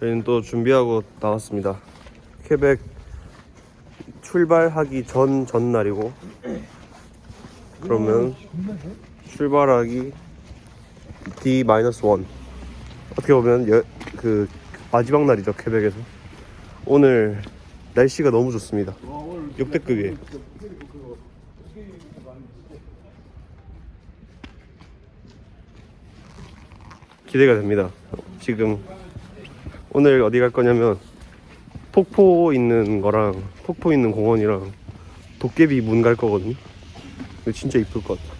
저희는 또 준비하고 나왔습니다. 퀘벡 출발하기 전 전날이고 그러면 출발하기 D-1 어떻게 보면 여, 그 마지막 날이죠 퀘벡에서. 오늘 날씨가 너무 좋습니다. 역대급이에요. 기대가 됩니다. 지금 오늘 어디 갈 거냐면 폭포 있는 거랑 폭포 있는 공원이랑 도깨비 문 갈 거거든요. 근데 진짜 이쁠 것 같아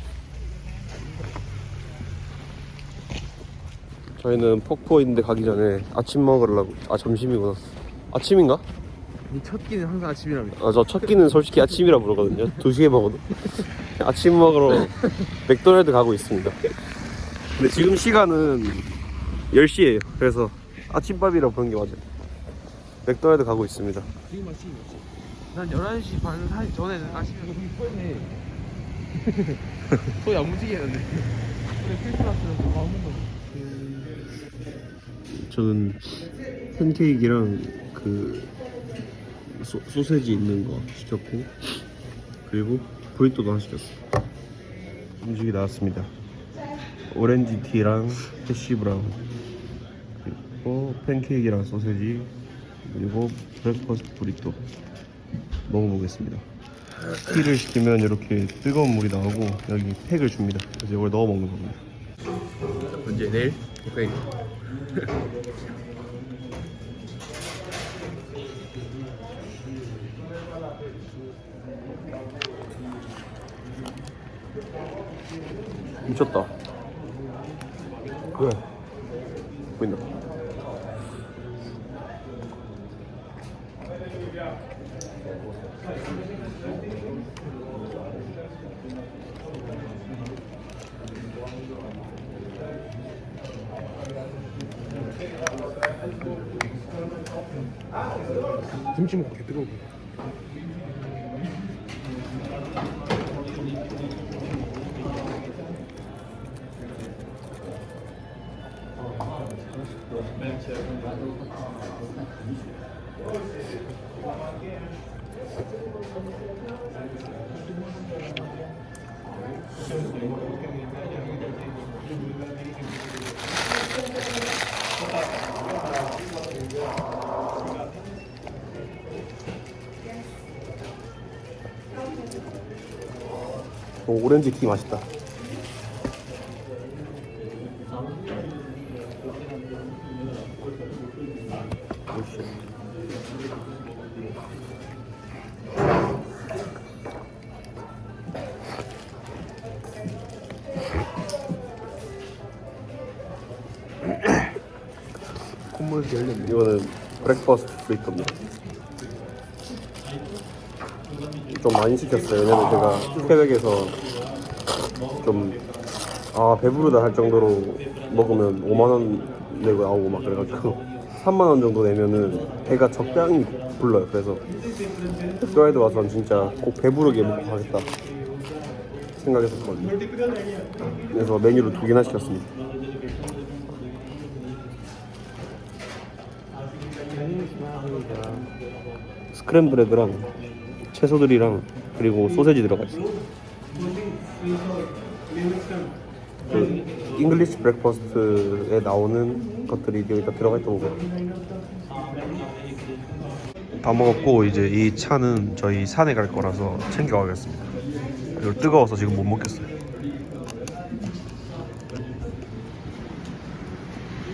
저희는 폭포 있는데 가기 전에 아침 먹으려고 아 점심이구나 아침인가? 첫 끼는 항상 아침이랍니다. 아 저 첫 끼는 솔직히 아침이라 부르거든요. 2시에 먹어도. 아침 먹으러 맥도날드 가고 있습니다. 근데 지금 시간은 10시에요. 그래서 아침밥이라 부르는 게 맞아요 맥도날드 가고 있습니다 지금. 난 11시 반 사이 전에는 아침에 너무 이쁘네. 거의 안 움직이는데. 그래 크리스마스는 또 마음 먹는 저는 팬케이크랑 그 소, 소세지 있는 거 시켰고 그리고 브리또도 하나 시켰어 음식이 나왔습니다 오렌지 티랑 해시 브라운 그리고 팬케이크랑 소세지 그리고 브렉퍼스트 브리또 먹어보겠습니다 티를 시키면 이렇게 뜨거운 물이 나오고 여기 팩을 줍니다 그래서 이걸 넣어 먹는 겁니다 언제 내일? 오케이. 미쳤다. 그래. 보인다. 김치 먹고 개 뜨거워. 오, 오렌지 티 맛있다. 콧물 열렸네. 이거는 브렉퍼스트 브리또입니다. 좀 많이 시켰어요. 왜냐면 제가 퀘벡에서 좀, 아, 배부르다 할 정도로 먹으면 5만원 내고 나오고 막 그래가지고 3만원 정도 내면은 배가 적당히 불러요. 그래서 맥도날드 와서는 진짜 꼭 배부르게 먹고 가겠다 생각했었거든요. 그래서 메뉴를 두 개나 시켰습니다. 스크램블 에그랑 채소들이랑 그리고 소세지 들어가 있어. 그 잉글리시 브렉퍼스트에 나오는 것들이 여기다 들어가 있던 거. 다 먹었고 이제 이 차는 저희 산에 갈 거라서 챙겨 가겠습니다. 그리고 뜨거워서 지금 못 먹겠어요.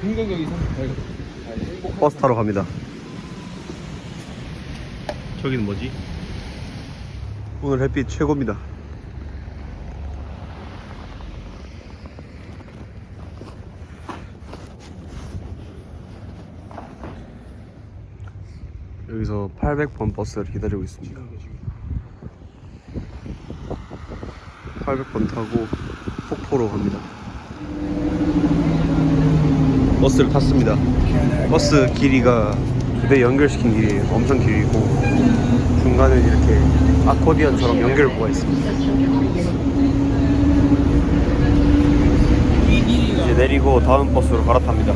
흥경역이 38. 버스 타러 갑니다. 저기는 뭐지? 오늘 햇빛 최고입니다. 여기서 800번 버스를 기다리고 있습니다. 800번 타고 폭포로 갑니다. 버스를 탔습니다. 버스 길이가 두 대 연결시킨 길이 엄청 길고 중간에 이렇게 아코디언처럼 연결부가 있습니다. 이제 내리고 다음 버스로 갈아탑니다.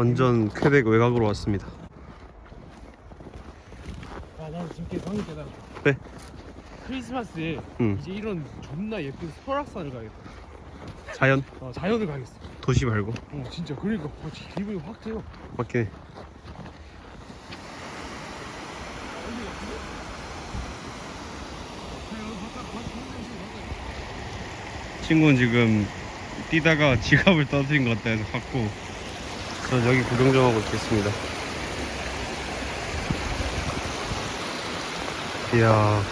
완전 퀘벡 외곽으로 왔습니다. 아 나는 저렇게 방금 깨달아 네. 크리스마스에 응. 이제 이런 존나 예쁜 설악산을 가겠다 자연, 어, 자연을 가겠어 도시 말고 어 진짜 그러니까 어, 진짜 기분이 확 돼요 맞긴 해. 친구는 지금 뛰다가 지갑을 떨어뜨린 것 같다 해서 갖고 전 여기 구경 좀 하고 있겠습니다. 이야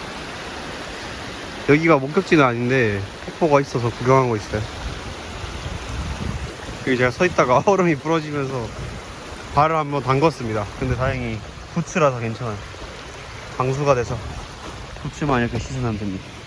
여기가 목적지는 아닌데 폭포가 있어서 구경하고 있어요. 여기 제가 서 있다가 얼음이 부러지면서 발을 한번 담궜습니다. 근데 다행히 부츠라서 괜찮아요. 방수가 돼서 부츠만 이렇게 씻으면 됩니다.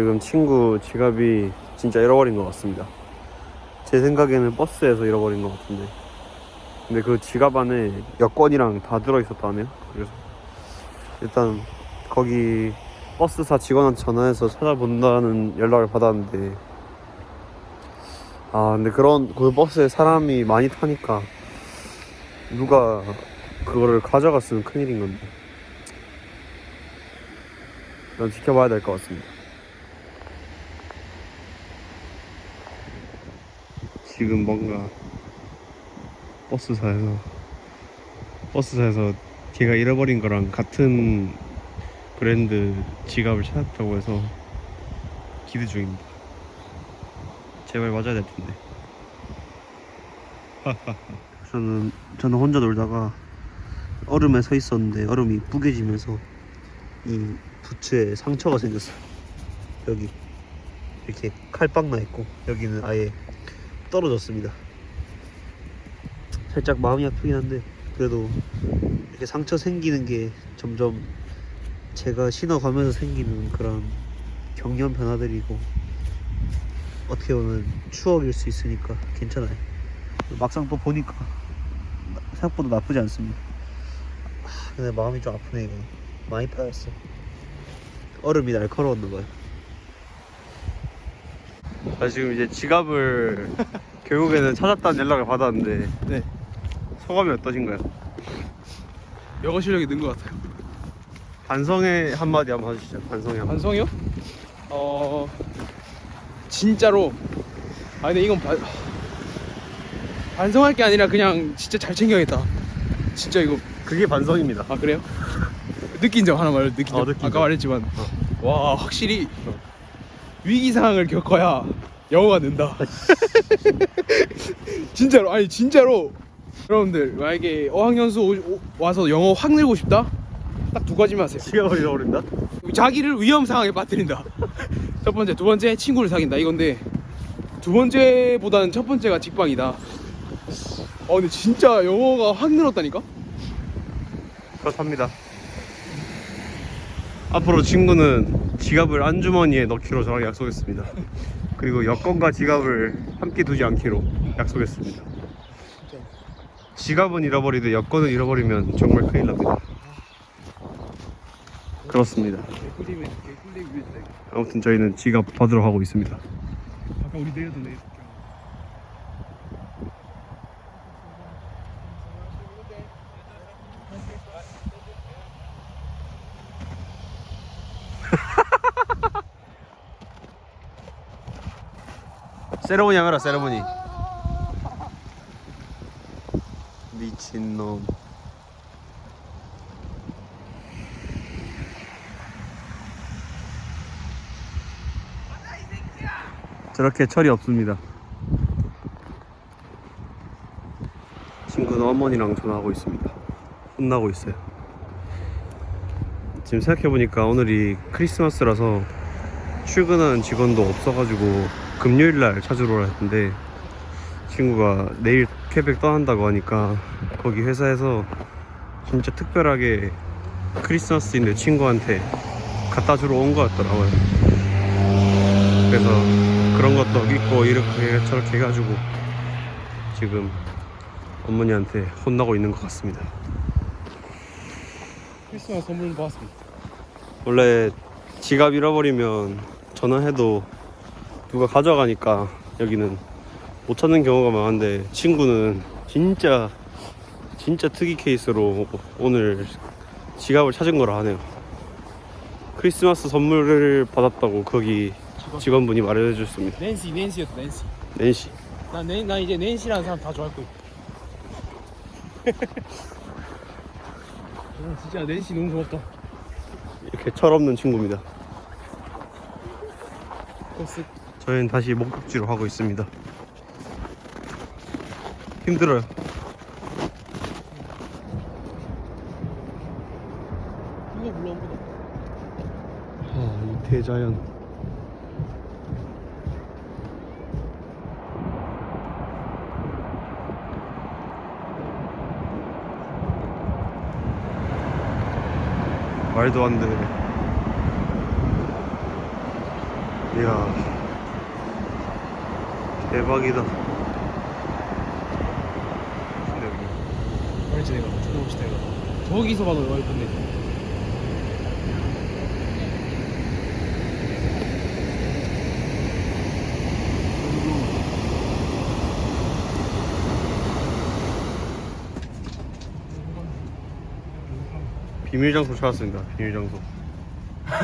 지금 친구 지갑이 진짜 잃어버린 것 같습니다. 제 생각에는 버스에서 잃어버린 것 같은데. 근데 그 지갑 안에 여권이랑 다 들어있었다네요. 그래서 일단 거기 버스사 직원한테 전화해서 찾아본다는 연락을 받았는데 아 근데 그런 그 버스에 사람이 많이 타니까 누가 그거를 가져갔으면 큰일인 건데 일단 지켜봐야 될 것 같습니다. 지금 뭔가 버스사에서 버스사에서 걔가 잃어버린 거랑 같은 브랜드 지갑을 찾았다고 해서 기대 중입니다. 제발 맞아야 될 텐데. 저는 저는 혼자 놀다가 얼음에 서 있었는데 얼음이 뿌개지면서 이 부츠에 상처가 생겼어요. 여기 이렇게 칼빵 나 있고 여기는 아예 떨어졌습니다. 살짝 마음이 아프긴 한데 그래도 이렇게 상처 생기는 게 점점 제가 신어가면서 생기는 그런 경련 변화들이고 어떻게 보면 추억일 수 있으니까 괜찮아요. 막상 또 보니까 생각보다 나쁘지 않습니다. 아, 근데 마음이 좀 아프네 이거. 많이 파였어. 얼음이 날카로웠나 봐요. 아 지금 이제 지갑을 결국에는 찾았다는 연락을 받았는데 네 소감이 어떠신가요? 영어 실력이 는 것 같아요 반성의 한마디 한번 해주시죠. 반성의 한마디. 반성이요? 어 진짜로 아 근데 이건 반 반성할 게 아니라 그냥 진짜 잘 챙겨야겠다 진짜 이거 그게 반성입니다. 아 그래요? 느낀 점 하나 말해 느낀 어, 점 느낀 아까 점. 말했지만 와 확실히 위기 상황을 겪어야 영어가 는다 진짜로 아니 진짜로 여러분들 만약에 어학연수 오- 오- 와서 영어 확 늘고 싶다 딱 두 가지만 하세요 지갑을 잃어버린다? 자기를 위험 상황에 빠뜨린다. 첫 번째, 두 번째 친구를 사귄다 이건데 두 번째보다는 첫 번째가 직방이다. 어 근데 진짜 영어가 확 늘었다니까? 그렇답니다. 앞으로 친구는 지갑을 안주머니에 넣기로 저랑 약속했습니다. 그리고 여권과 지갑을 함께 두지 않기로 약속했습니다. 지갑은 잃어버리되 여권을 잃어버리면 정말 큰일 납니다. 그렇습니다. 아무튼 저희는 지갑 받으러 가고 있습니다. 아까 우리 내려도 내. 세레모니 하라 세레모니. 미친놈. 저렇게 철이 없습니다. 친구는 어머니랑 전화하고 있습니다. 혼나고 있어요. 지금 생각해보니까 오늘이 크리스마스라서 출근하는 직원도 없어가지고 금요일날 찾으러 오라 했는데 친구가 내일 퀘벡 떠난다고 하니까 거기 회사에서 진짜 특별하게 크리스마스인데 친구한테 갖다 주러 온 거였더라고요. 그래서 그런 것도 있고 이렇게 저렇게 해가지고 지금 어머니한테 혼나고 있는 것 같습니다. 크리스마스 선물 받았습니다. 원래 지갑 잃어버리면 전화해도 누가 가져가니까 여기는 못 찾는 경우가 많은데 친구는 진짜 진짜 특이 케이스로 오늘 지갑을 찾은 거라 하네요. 크리스마스 선물을 받았다고 거기 직원분이 말해 주셨습니다. 낸시 낸시였다 낸시. 낸시. 난, 낸, 난 이제 낸시라는 사람 다 좋아할 거야. 어, 진짜 낸시 너무 고맙다. 이렇게 철없는 친구입니다. 저희는 다시 목적지로 가고 있습니다. 힘들어요. 이거 물론 보다. 아, 이 대자연. 말도 안 돼. 이야. 대박이다. 근데 여기 알지 내가 존나 멋있다 이거. 저기서 봐도 얼마 예쁜데. 비밀 장소 찾았습니다. 비밀 장소. 아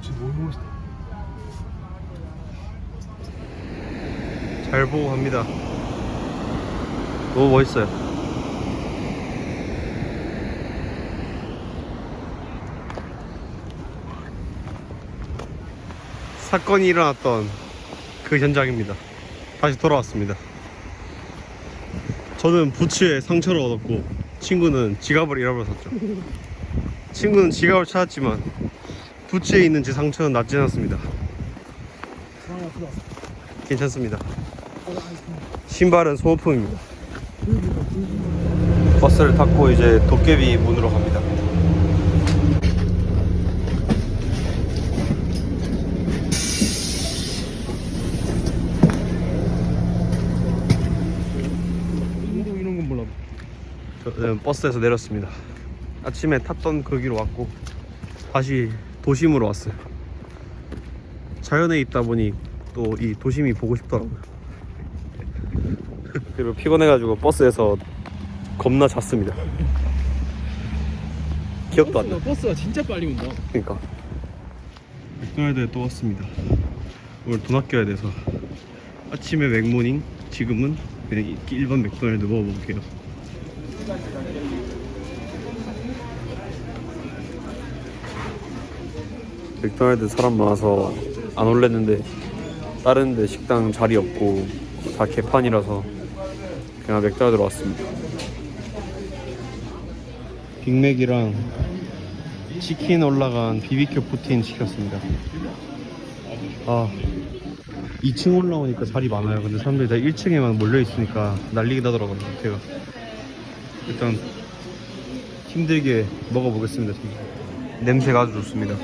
진짜 너무 멋있다. 잘 보고 갑니다. 너무 멋있어요. 사건이 일어났던 그 현장입니다. 다시 돌아왔습니다. 저는 부츠에 상처를 얻었고 친구는 지갑을 잃어버렸었죠. 친구는 지갑을 찾았지만 부츠에 있는 제 상처는 낫지 않았습니다. 괜찮습니다. 신발은 소모품입니다. 버스를 탔고 이제 도깨비 문으로 갑니다. 인도 이런 건 몰라. 저는 버스에서 내렸습니다. 아침에 탔던 그 길로 왔고 다시 도심으로 왔어요. 자연에 있다 보니 또 이 도심이 보고 싶더라고요. 그리고 피곤해가지고 버스에서 겁나 잤습니다. 기억도 안 나. 버스가, 버스가 진짜 빨리 온다. 그러니까 맥도날드에 또 왔습니다. 오늘 돈 아껴야 돼서 아침에 맥모닝, 지금은 그냥 이- 일반 맥도날드 먹어볼게요. 맥도날드 사람 많아서 안 올랬는데 다른 데 식당 자리 없고 다 개판이라서 그냥 맥도날드로 왔습니다. 빅맥이랑 치킨 올라간 비비큐 푸틴 시켰습니다. 아, 2층 올라오니까 자리 많아요. 근데 사람들이 다 1층에만 몰려 있으니까 난리가 나더라고요. 제가 일단 힘들게 먹어보겠습니다. 냄새가 아주 좋습니다.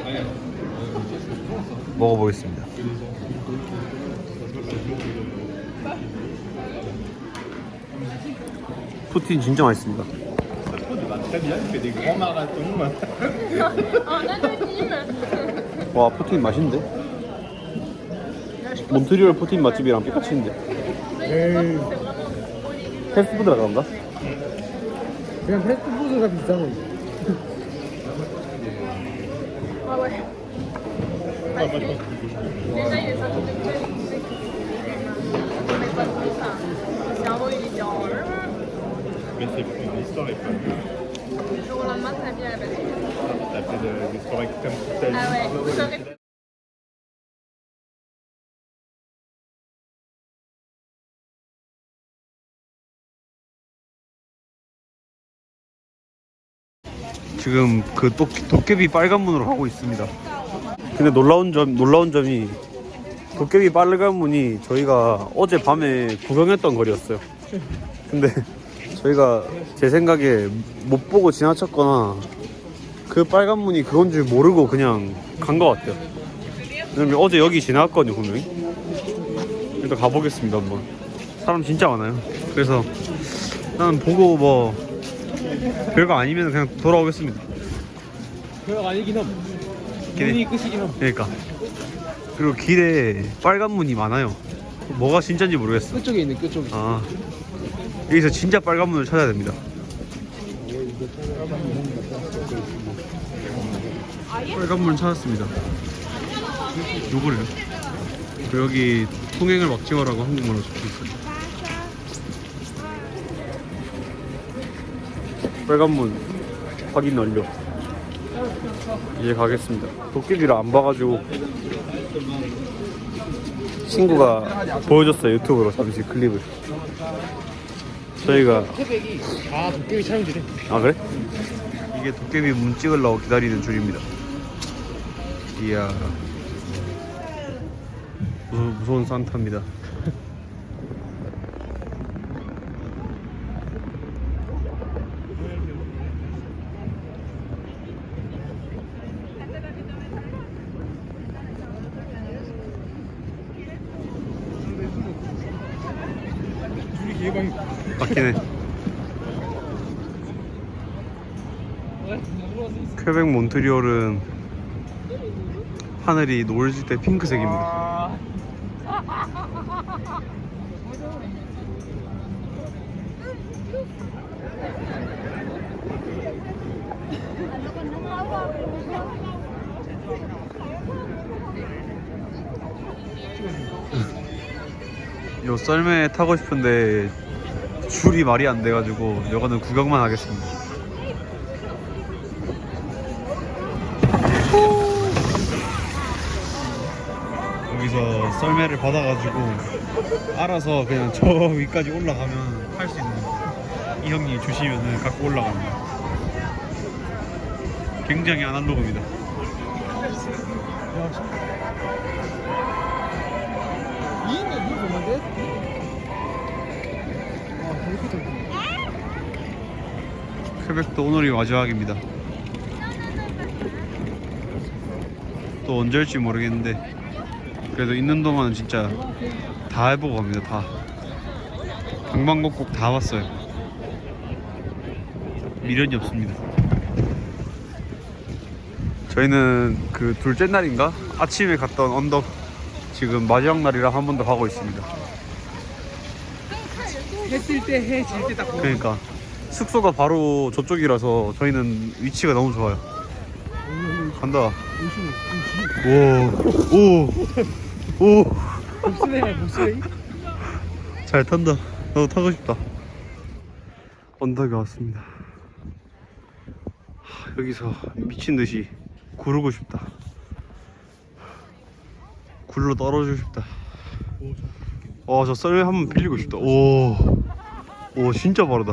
먹어보겠습니다. 푸틴 진짜 맛있습니다. 와 푸틴 맛있는데? 몬트리올 푸틴 맛집이랑 똑같이인데 패스트푸드라 그런가? 그냥 패스트푸드가 비싼 거. Ouais, ouais. Parce que déjà, il mais c'est l'histoire est folle. Du jour au lendemain, ta vie, elle va T'as fait de, des sports extrêmes toute ta vie. Ah ouais, tout aurait 지금 그 도, 도깨비 빨간 문으로 가고 있습니다. 근데 놀라운 점 놀라운 점이 도깨비 빨간 문이 저희가 어제 밤에 구경했던 거리였어요. 근데 저희가 제 생각에 못 보고 지나쳤거나 그 빨간 문이 그건 줄 모르고 그냥 간 것 같아요. 왜냐면 어제 여기 지나갔거든요 분명히. 일단 가보겠습니다 한번. 사람 진짜 많아요. 그래서 나는 보고 뭐 별거 아니면 그냥 돌아오겠습니다. 별거 아니긴 함. 눈이 끝이긴 함. 그러니까 그리고 길에 빨간 문이 많아요. 뭐가 진짜인지 모르겠어. 끝쪽에 있는 끝쪽에. 아 여기서 진짜 빨간 문을 찾아야 됩니다. 빨간 문 찾았습니다. 요거래요. 그리고 여기 통행을 막지 마라고 한국말로 적혀 있어요. 빨간 문 확인 완료. 이제 가겠습니다. 도깨비를 안 봐가지고 친구가 보여줬어요 유튜브로 잠시 클립을. 저희가 태백이 다 도깨비 촬영지래. 아 그래? 이게 도깨비 문 찍으려고 기다리는 줄입니다. 이야 무서, 무서운 산타입니다. 둘이 개방이. 맞긴 해. 퀘벡 몬트리올은 하늘이 노을 질 때 핑크색입니다. 요 썰매 타고 싶은데 줄이 말이 안 돼가지고 이거는 구경만 하겠습니다. 여기서 썰매를 받아가지고 알아서 그냥 저 위까지 올라가면 할 수 있는 이 형님 주시면은 갖고 올라갑니다. 굉장히 뭐? 아, 좀. 퀘벡도 오늘이 마지막입니다. 또 언제 올지 모르겠는데 그래도 있는 동안은 진짜 다 해보고 갑니다. 다 방방곡곡 다 봤어요. 미련이 없습니다. 저희는 그 둘째 날인가 아침에 갔던 언덕 지금 마지막 날이라 한 번 더 가고 있습니다. 해뜰 때, 해 질 때 딱. 그러니까 숙소가 바로 저쪽이라서 저희는 위치가 너무 좋아요. 간다. 오, 오, 오, 봅슬레이, 봅슬레이? 잘 탄다. 나도 타고 싶다. 언덕에 왔습니다. 하, 여기서 미친 듯이 구르고 싶다. 굴러 떨어지고 싶다. 어, 저 썰매 한번 빌리고 싶다. 오, 오, 진짜 빠르다.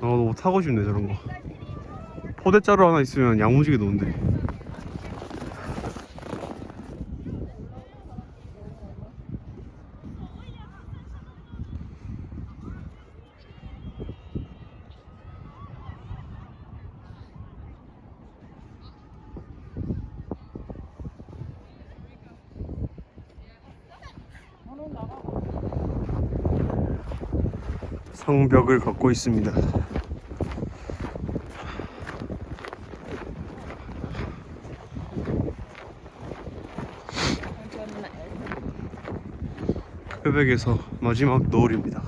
아, 너무 타고 싶네 저런 거. 포대자루 하나 있으면 야무지게 노는데. 성벽을 걷고 있습니다. 퀘벡에서 마지막 노을입니다.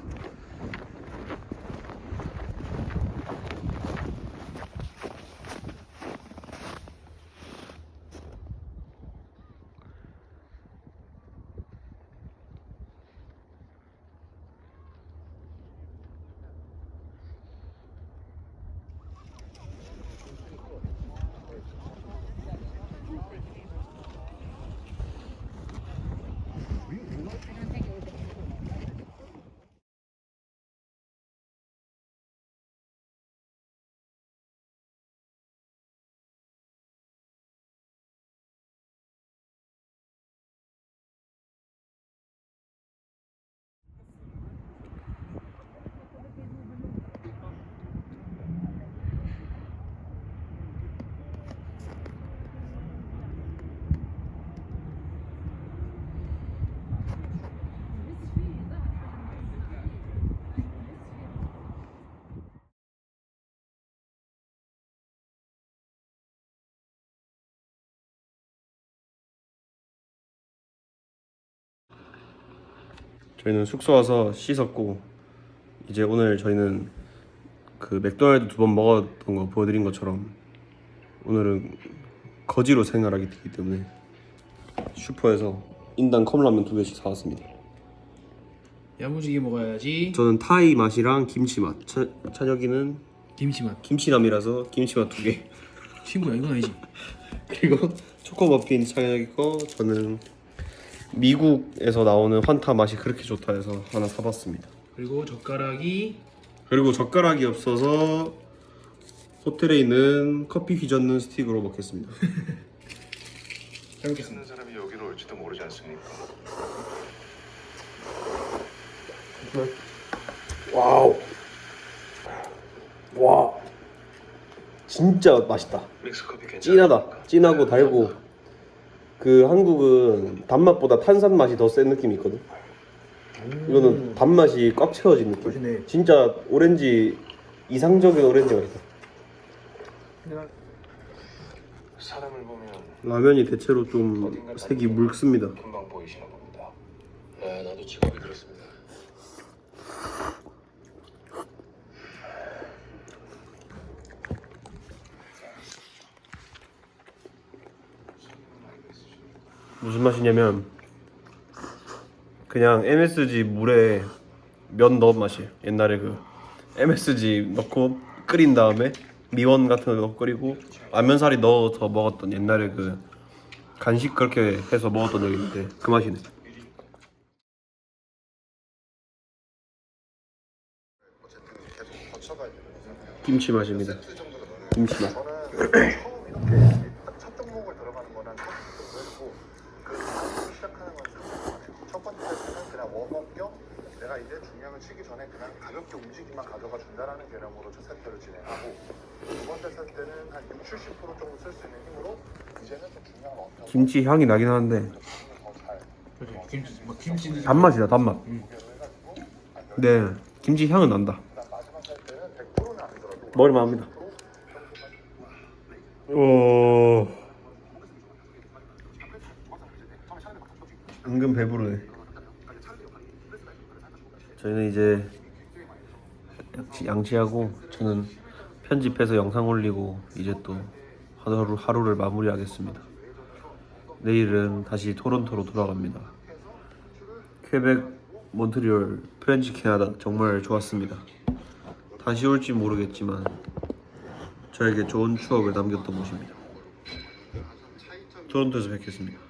저희는 숙소 와서 씻었고 이제 오늘 저희는 그 맥도날드 두 번 먹었던 거 보여드린 것처럼 오늘은 거지로 생활하게 되기 때문에 슈퍼에서 인당 컵라면 두 개씩 사왔습니다. 야무지게 먹어야지. 저는 타이 맛이랑 김치 맛. 차, 찬혁이는 김치 맛. 김치남이라서 김치 맛 두 개. 친구야 이건 아니지. 그리고 초코 머핀 찬혁이 거 저는 미국에서 나오는 환타 맛이 그렇게 좋다 해서 하나 사봤습니다. 그리고 젓가락이 그리고 젓가락이 없어서 호텔에 있는 커피 휘젓는 스틱으로 먹겠습니다. 잘 먹겠습니다. 있는 사람이 여기로 올지도 모르지 않습니까? 와우. 와. 진짜 맛있다. 믹스 커피 괜찮아? 진하다. 진하고 달고. 그 한국은 단맛보다 탄산 맛이 더 센 느낌이 있거든. 이거는 단맛이 꽉 채워진 느낌. 맛있네. 진짜 오렌지 이상적인 오렌지 맛이다. 사람을 보면 라면이 대체로 좀 색이 묽습니다. 금방 보이시나 봅니다. 네, 나도 직업이 무슨 맛이냐면 그냥 MSG 물에 면 넣은 맛이에요. 옛날에 그 MSG 넣고 끓인 다음에 미원 같은 거 넣고 끓이고 라면사리 넣어서 먹었던 옛날에 그 간식 그렇게 해서 먹었던 적이 있는데 그 맛이네. 김치 맛입니다. 김치 맛. 첫 종목을 들어가는 거는 그리고 그 다음으로 시작하는 건 상관없어요. 첫 번째 세트는 그냥 웜업 겸 내가 이제 중량을 치기 전에 그냥 가볍게 움직임만 가져가 준다라는 개념으로 첫 세트를 진행하고 두 번째 세트는 한 6, 70% 정도 쓸 수 있는 힘으로 이제는 좀 중량을 엄청 김치 향이 나긴 하는데 김치 뭐 김치 단맛이다 단맛. 네 김치 향은 난다. 마지막 세트는 100%는 아니더라도 먹을만 합니다. 오. 은근 배부르네. 저희는 이제 양치, 양치하고 저는 편집해서 영상 올리고 이제 또 하루 하루를 마무리하겠습니다. 내일은 다시 토론토로 돌아갑니다. 퀘벡, 몬트리올, 프렌치 캐나다 정말 좋았습니다. 다시 올지 모르겠지만 저에게 좋은 추억을 남겼던 곳입니다. 토론토에서 뵙겠습니다.